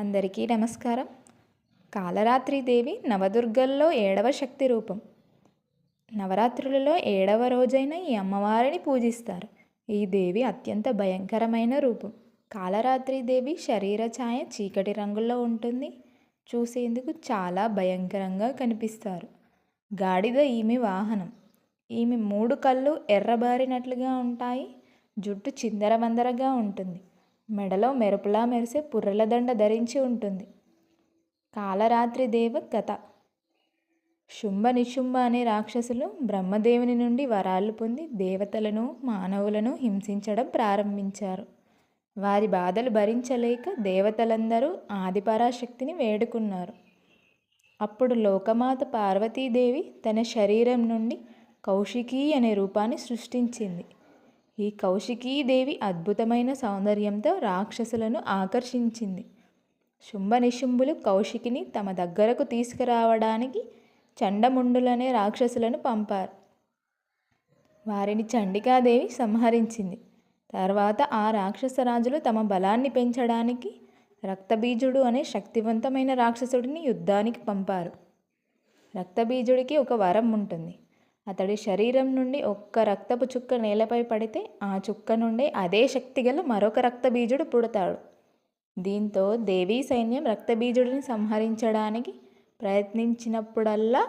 అందరికీ నమస్కారం. కాలరాత్రిదేవి నవదుర్గల్లో ఏడవ శక్తి రూపం. నవరాత్రులలో ఏడవ రోజైన ఈ అమ్మవారిని పూజిస్తారు. ఈ దేవి అత్యంత భయంకరమైన రూపం. కాలరాత్రిదేవి శరీర ఛాయ చీకటి రంగులో ఉంటుంది. చూసేందుకు చాలా భయంకరంగా కనిపిస్తారు. గాడిద ఈమె వాహనం. ఈమె మూడు కళ్ళు ఎర్రబారినట్లుగా ఉంటాయి. జుట్టు చిందరబందరగా ఉంటుంది. మెడలో మెరుపులా మెరిసే పుర్రెల దండ ధరించి ఉంటుంది. కాలరాత్రి దేవ కథ. శుంభ నిశుంభ అనే రాక్షసులు బ్రహ్మదేవుని నుండి వరాలు పొంది దేవతలను మానవులను హింసించడం ప్రారంభించారు. వారి బాధలు భరించలేక దేవతలందరూ ఆదిపరాశక్తిని వేడుకున్నారు. అప్పుడు లోకమాత పార్వతీదేవి తన శరీరం నుండి కౌశికీ అనే రూపాన్ని సృష్టించింది. ఈ కౌశికీదేవి అద్భుతమైన సౌందర్యంతో రాక్షసులను ఆకర్షించింది. శుంభనిశుంభులు కౌశికిని తమ దగ్గరకు తీసుకురావడానికి చండముండులనే రాక్షసులను పంపారు. వారిని చండికాదేవి సంహరించింది. తర్వాత ఆ రాక్షసరాజులు తమ బలాన్ని పెంచడానికి రక్తబీజుడు అనే శక్తివంతమైన రాక్షసుడిని యుద్ధానికి పంపారు. రక్తబీజుడికి ఒక వరం ఉంటుంది. అతడి శరీరం నుండి ఒక్క రక్తపు చుక్క నేలపై పడితే ఆ చుక్క నుండి అదే శక్తిగల మరొక రక్తబీజుడు పుడతాడు. దీంతో దేవీ సైన్యం రక్తబీజుడిని సంహరించడానికి ప్రయత్నించినప్పుడల్లా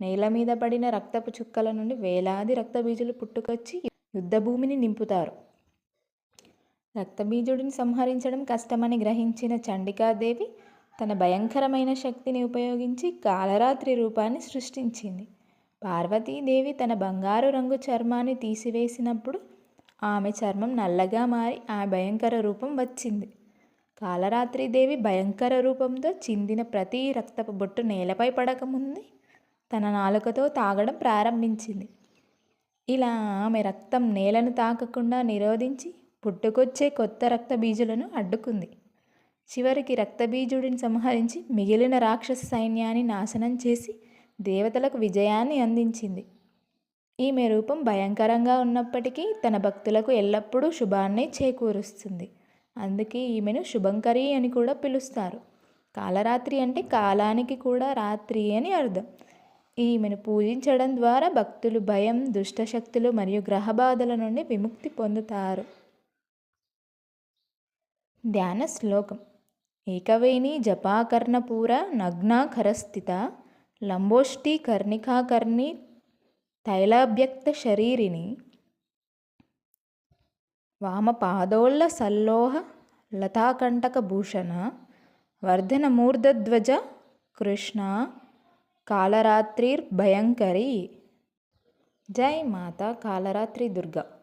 నేల మీద పడిన రక్తపు చుక్కల నుండి వేలాది రక్తబీజులు పుట్టుకొచ్చి యుద్ధభూమిని నింపుతారు. రక్తబీజుడిని సంహరించడం కష్టమని గ్రహించిన చండికాదేవి తన భయంకరమైన శక్తిని ఉపయోగించి కాలరాత్రి రూపాన్ని సృష్టించింది. పార్వతీదేవి తన బంగారు రంగు చర్మాన్ని తీసివేసినప్పుడు ఆమె చర్మం నల్లగా మారి ఆ భయంకర రూపం వచ్చింది. కాలరాత్రిదేవి భయంకర రూపంతో చిందిన ప్రతి రక్తపు బొట్టు నేలపై పడకముందే. తన నాలుకతో తాగడం ప్రారంభించింది. ఇలా ఆమె రక్తం నేలను తాకకుండా నిరోధించి పుట్టుకొచ్చే కొత్త రక్త బీజులను అడ్డుకుంది. చివరికి రక్తబీజుడిని సంహరించి మిగిలిన రాక్షస సైన్యాన్ని నాశనం చేసి దేవతలకు విజయాన్ని అందించింది. ఈమె రూపం భయంకరంగా ఉన్నప్పటికీ తన భక్తులకు ఎల్లప్పుడూ శుభాన్ని చేకూరుస్తుంది. అందుకే ఈమెను శుభంకరి అని కూడా పిలుస్తారు. కాలరాత్రి అంటే కాలానికి కూడా రాత్రి అని అర్థం. ఈమెను పూజించడం ద్వారా భక్తులు భయం దుష్టశక్తులు మరియు గ్రహబాధల నుండి విముక్తి పొందుతారు. ధ్యాన శ్లోకం. ఏకవేణి జపాకర్ణపూర నగ్నాకరస్థిత లంబోష్టి కర్ణికాకర్ణి తైలాభ్యక్త శరీరిని వామపాదోళ్ళ సల్లోహ లతాకంటకభూషణ వర్ధనమూర్ధధ్వజ కృష్ణ కాలరాత్రిర్భయంకరి జై మాత కాలరాత్రి దుర్గా.